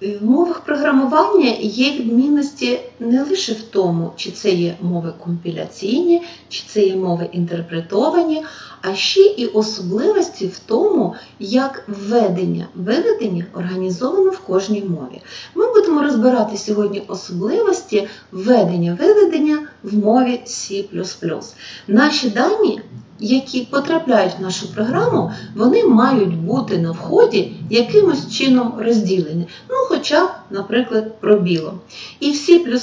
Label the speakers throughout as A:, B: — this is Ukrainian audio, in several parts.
A: В мовах програмування є відмінності не лише в тому, чи це є мови компіляційні, чи це є мови інтерпретовані, а ще і особливості в тому, як введення виведення організовано в кожній мові. Ми будемо розбирати сьогодні особливості введення виведення в мові C. Наші дані, які потрапляють в нашу програму, вони мають бути на вході якимось чином розділені. Ну, хоча б, наприклад, пробілом. І в C++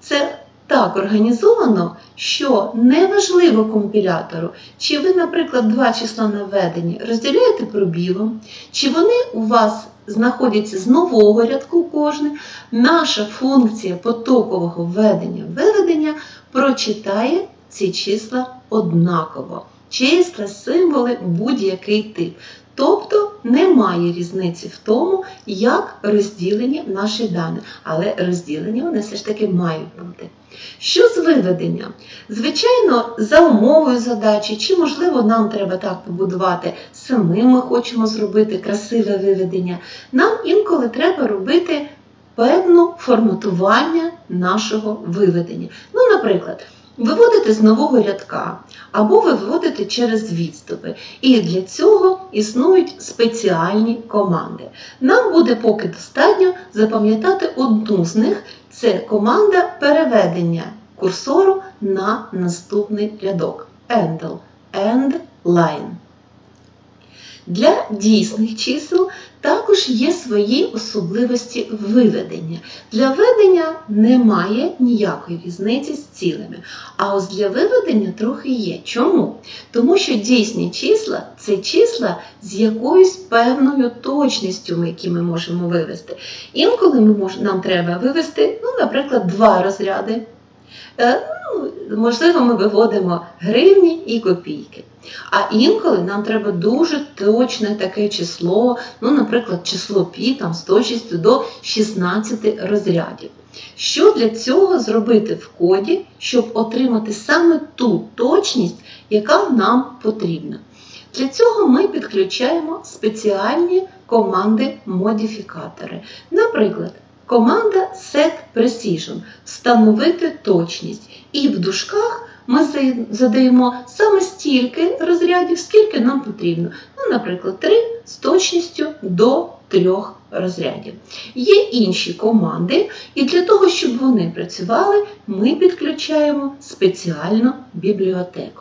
A: це так організовано, що неважливо компілятору, чи ви, наприклад, два числа наведені розділяєте пробілом, чи вони у вас знаходяться з нового рядку кожне, наша функція потокового введення-виведення прочитає ці числа однаково. Числа, символи, будь-який тип. Тобто немає різниці в тому, як розділені наші дані, але розділені вони все ж таки мають бути. Що з виведенням? Звичайно, за умовою задачі, чи, можливо, нам треба так побудувати, самим ми хочемо зробити красиве виведення, нам інколи треба робити певне форматування нашого виведення. Ну, наприклад, виводити з нового рядка або виводити через відступи. І для цього існують спеціальні команди. Нам буде поки достатньо запам'ятати одну з них це команда переведення курсору на наступний рядок. Endl. End line. Для дійсних чисел також є свої особливості виведення. Для ведення немає ніякої різниці з цілими. А ось для виведення трохи є. Чому? Тому що дійсні числа це числа з якоюсь певною точністю, які ми можемо вивести. Інколи ми мож, нам треба вивести, ну, наприклад, два розряди. Е, Можливо, ми виводимо гривні і копійки. А інколи нам треба дуже точне таке число, ну, наприклад, число пі там, з точністю до 16 розрядів. Що для цього зробити в коді, щоб отримати саме ту точність, яка нам потрібна? Для цього ми підключаємо спеціальні команди-модифікатори. Наприклад, команда setPrecision встановити точність. І в дужках ми задаємо саме стільки розрядів, скільки нам потрібно. Ну, наприклад, 3 з точністю до 3 розрядів. Є інші команди, і для того, щоб вони працювали, ми підключаємо спеціальну бібліотеку.